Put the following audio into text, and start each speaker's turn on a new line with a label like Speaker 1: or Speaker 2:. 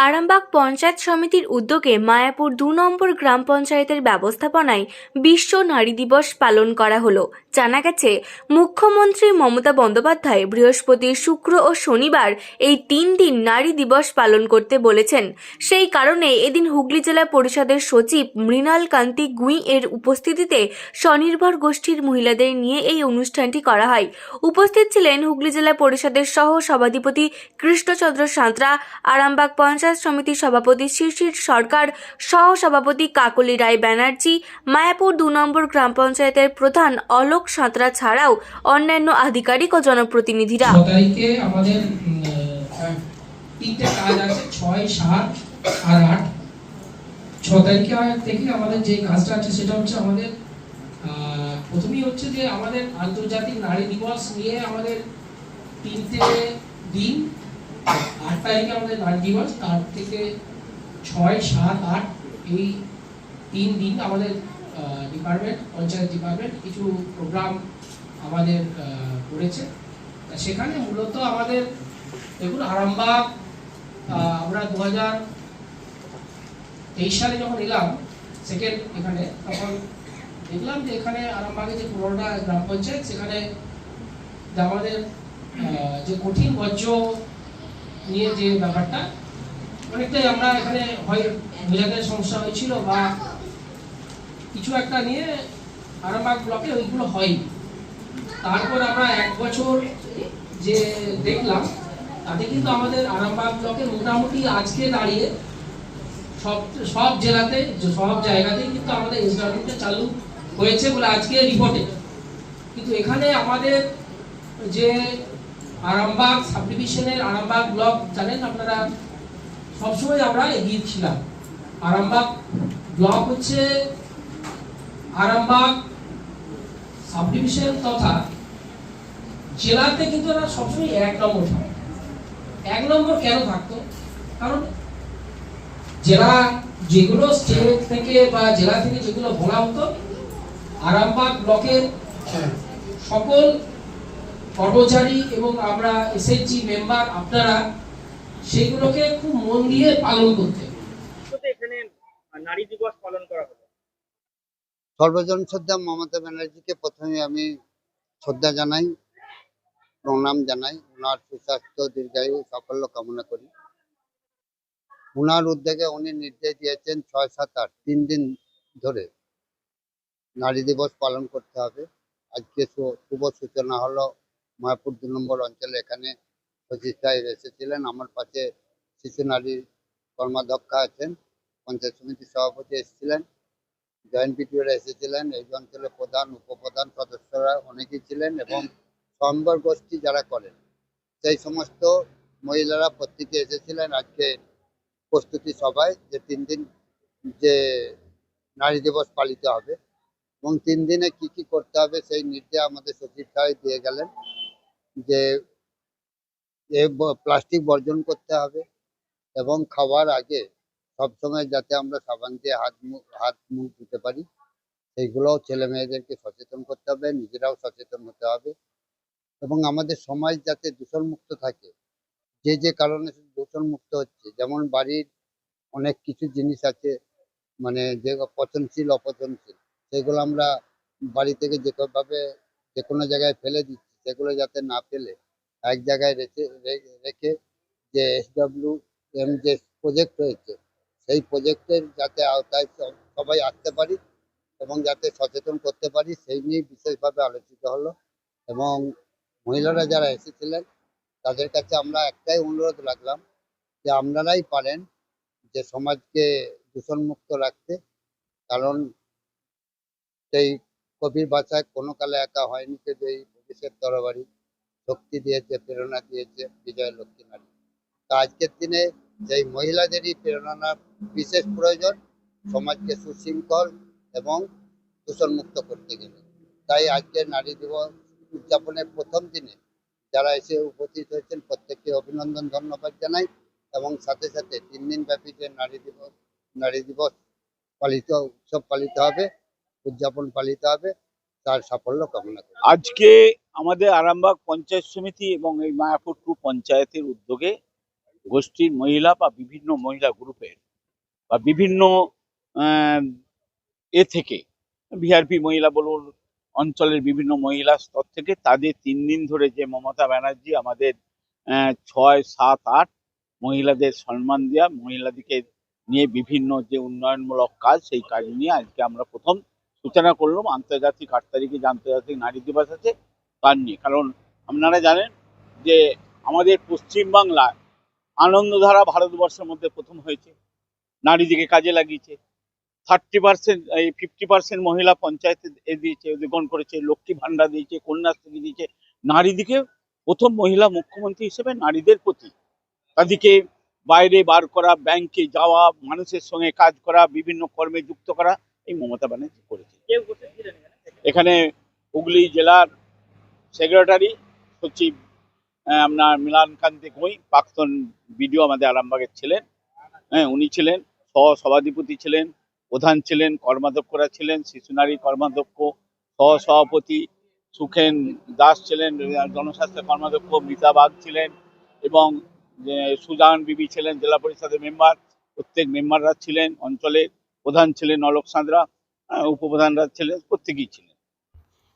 Speaker 1: আরামবাগ পঞ্চায়েত সমিতির উদ্যোগে মায়াপুর দু নম্বর গ্রাম পঞ্চায়েতের ব্যবস্থাপনায় বিশ্ব নারী দিবস পালন করা হলো। জানা গেছে, মুখ্যমন্ত্রী মমতা বন্দ্যোপাধ্যায় বৃহস্পতি শুক্র ও শনিবার এই তিন দিন নারী দিবস পালন করতে বলেছেন। সেই কারণে এদিন হুগলি জেলা পরিষদের সচিব মৃণাল কান্তি গুই এর উপস্থিতিতে স্বনির্ভর গোষ্ঠীর মহিলাদের নিয়ে এই অনুষ্ঠানটি করা হয়। উপস্থিত ছিলেন হুগলি জেলা পরিষদের সহ সভাধিপতি কৃষ্ণচন্দ্র সাঁতরা, আরামবাগ পঞ্চায়েত সমিতির সভাপতি শিশির সরকার সহ সভাপতি কাকলি রায় ব্যানার্জি, মায়াপুর দু নম্বর গ্রাম পঞ্চায়েতের প্রধান অলোক সাঁতরা ছাড়াও অন্যান্য আধিকারিক ও জনপ্রতিনিধিরা।
Speaker 2: ছ তারিখে থেকে আমাদের যে কাজটা আছে সেটা হচ্ছে আমাদের প্রথমেই হচ্ছে যে আমাদের আন্তর্জাতিক নারী দিবস নিয়ে আমাদের তিনটে দিন। আট তারিখে আমাদের নারী দিবস, তার থেকে ছয়, সাত, আট, এই তিন দিন আমাদের ডিপার্টমেন্ট পঞ্চায়েত ডিপার্টমেন্ট কিছু প্রোগ্রাম আমাদের করেছে। সেখানে মূলত আমাদের, দেখুন, আরামবাগ আমরা দু হাজার তেইশ সালে যখন এলাম সেকেন্ড এখানে, তখন দেখলাম যে এখানে আরামবাগে যে পুরোটা গ্রাম পঞ্চায়েত, সেখানে আমাদের যে কঠিন বর্জ্য নিয়ে যে ব্যাপারটা, অনেকটাই আমরা এখানে হয়, বোঝাতে সমস্যা হয়েছিল বা কিছু একটা নিয়ে আরামবাগ ব্লকে ওইগুলো হয়নি। তারপর আমরা এক বছর যে দেখলাম, তাতে কিন্তু আমাদের আরামবাগ ব্লকে মোটামুটি আজকে দাঁড়িয়ে সব সব জেলাতে, সব জায়গাতেই কিন্তু আমাদের এসডব্লিউটা চালু হয়েছে বলে আজকে রিপোর্টে। কিন্তু এখানে আমাদের যে আরামবাগ সাব ডিভিশনের আরামবাগ ব্লক জানেন আপনারা, সবসময় আমরা এগিয়ে ছিলাম। আরামবাগ ব্লক হচ্ছে আরামবাগ সাব ডিভিশন তথা জেলাতে কিন্তু এরা সবসময় এক নম্বর থাকে। এক নম্বর কেন থাকতো? কারণ জেলা যেগুলো স্টেট থেকে বা জেলা থেকে যেগুলো বলা হতো আরামবাগ ব্লকের সকল কর্মচারী এবং আমরা এসএইচজি মেম্বার আপনারা সেগুলোকে খুব মন দিয়ে পালন করতে
Speaker 3: এখানে নারী দিবস পালন করা হলো
Speaker 4: সর্বজন শ্রদ্ধা মমতা ব্যানার্জিকে প্রথমে আমি শ্রদ্ধা জানাই, প্রণাম জানাই। ওনার সুস্বাস্থ্য, দীর্ঘায়ু, সাফল্য কামনা করি। ওনার উদ্যোগে উনি নির্দেশ দিয়েছেন ছয় সাত আট, তিন দিন ধরে নারী দিবস পালন করতে হবে। আজকে শুভ সূচনা হলো মায়াপুর দু নম্বর অঞ্চলে এখানে সচিব সাহেব এসেছিলেন। আমার পাশে শিশু নারী কর্মাধ্যক্ষা আছেন, পঞ্চায়েত সমিতির সভাপতি এসেছিলেন। জয়েন্ট বিডিওরা এসেছিলেন। এই অঞ্চলের প্রধান, উপপ্রধান সদস্যরা অনেকেই ছিলেন এবং স্বয়ম্বর গোষ্ঠী যারা করেন, সেই সমস্ত মহিলারা প্রত্যেকে এসেছিলেন আজকে প্রস্তুতি সভায় যে তিন দিন যে নারী দিবস পালিত হবে এবং তিন দিনে কি কি করতে হবে সেই নির্দেশ আমাদের সচিব সাহেব দিয়ে গেলেন যে প্লাস্টিক বর্জন করতে হবে এবং খাওয়ার আগে সবসময় যাতে আমরা সাবান দিয়ে হাত মুখ হাত মুখ ধুতে পারি। সেইগুলোও ছেলে মেয়েদেরকে সচেতন করতে হবে, নিজেরাও সচেতন হতে হবে। এবং আমাদের সমাজ যাতে দূষণ মুক্ত থাকে, যে যে কারণে দূষণ মুক্ত হচ্ছে, যেমন বাড়ির অনেক কিছু জিনিস আছে মানে যে পচনশীল অপচনশীল, সেগুলো আমরা বাড়ি থেকে যেভাবে যে কোনো জায়গায় ফেলে দিচ্ছি, সেগুলো যাতে না ফেলে, এক জায়গায় রেখে রেখে যে এসডব্লিউ এম যে প্রজেক্ট হয়েছে সেই প্রজেক্টের যাতে আওতায় সবাই আসতে পারি এবং যাতে সচেতন করতে পারি, সেই নিয়ে বিশেষভাবে আলোচিত হলো এবং মহিলারা যারা এসেছিলেন, তাদের কাছে আমরা একটাই অনুরোধ রাখলাম যে আপনারাই পারেন যে সমাজকে দূষণমুক্ত রাখতে, কারণ সেই কবির ভাষায় কোনো কালে একা হয়নি কিন্তু এই ভবিষ্যৎ তরবারি শক্তি দিয়েছে, প্রেরণা দিয়েছে বিজয় লক্ষ্মী নারী। তা আজকের দিনে সেই মহিলাদেরই প্রেরণা বিশেষ প্রয়োজন, সমাজকে সুশৃঙ্খল এবং দূষণমুক্ত করতে গেলে। তাই আজকের নারী দিবস উদযাপনের প্রথম দিনে যারা এসে উপস্থিত হয়েছেন, প্রত্যেককে অভিনন্দন, ধন্যবাদ জানাই এবং সাথে সাথে তিন দিন ব্যাপী যে নারী দিবস নারী দিবস পালিত, উৎসব পালিত হবে, উদযাপন পালিত হবে, তার সাফল্য কামনা করি।
Speaker 5: আজকে আমাদের আরামবাগ পঞ্চায়েত সমিতি এবং এই মায়াপুর টু পঞ্চায়েতের উদ্যোগে গোষ্ঠীর মহিলা বা বিভিন্ন মহিলা গ্রুপের বা বিভিন্ন এ থেকে, ভিআরপি মহিলা বলুন, অঞ্চলের বিভিন্ন মহিলা স্তর থেকে তাদের তিন দিন ধরে যে মমতা ব্যানার্জি আমাদের ছয়, সাত, আট মহিলাদের সম্মান দেওয়া মহিলাদেরকে নিয়ে বিভিন্ন যে উন্নয়নমূলক কাজ, সেই কাজ নিয়ে আজকে আমরা প্রথম সূচনা করলাম। আন্তর্জাতিক আট তারিখে যে আন্তর্জাতিক নারী দিবস আছে, তার নিয়ে। কারণ আপনারা জানেন যে আমাদের পশ্চিমবাংলায় আনন্দধারা ভারতবর্ষের মধ্যে প্রথম হয়েছে। নারীদিকে কাজে লাগিয়েছে। থার্টি পার্সেন্ট এই ফিফটি পার্সেন্ট মহিলা পঞ্চায়েতে এ দিয়েছে অধিগ্রহণ করেছে, লক্ষ্মী ভাণ্ডার দিয়েছে, কন্যাশ্রী দিয়েছে। নারীদিকে প্রথম মহিলা মুখ্যমন্ত্রী হিসেবে নারীদের প্রতি। তাদেরকে বাইরে বার করা ব্যাংকে যাওয়া, মানুষের সঙ্গে কাজ করা, বিভিন্ন কর্মে যুক্ত করা, এই মমতা ব্যানার্জি করেছে।
Speaker 3: এখানে
Speaker 5: হুগলি জেলার সেক্রেটারি সচিব আপনার মিলান কান্তি ঘুই প্রাক্তন বিডিও আমাদের আরামবাগের ছিলেন। হ্যাঁ উনি ছিলেন সহ সভাধিপতি ছিলেন প্রধান ছিলেন কর্মাধ্যক্ষরা ছিলেন শিশু নারী কর্মাধ্যক্ষ সহ সভাপতি সুখেন দাস ছিলেন জনস্বাস্থ্য কর্মাধ্যক্ষ মিতা বাগ ছিলেন এবং সুজান বিবি ছিলেন জেলা পরিষদের মেম্বার প্রত্যেক মেম্বাররা ছিলেন অঞ্চলের। প্রধান ছিলেন অলোক সাঁতরা আহ, উপপ্রধানরা ছিলেন প্রত্যেকেই ছিলেন।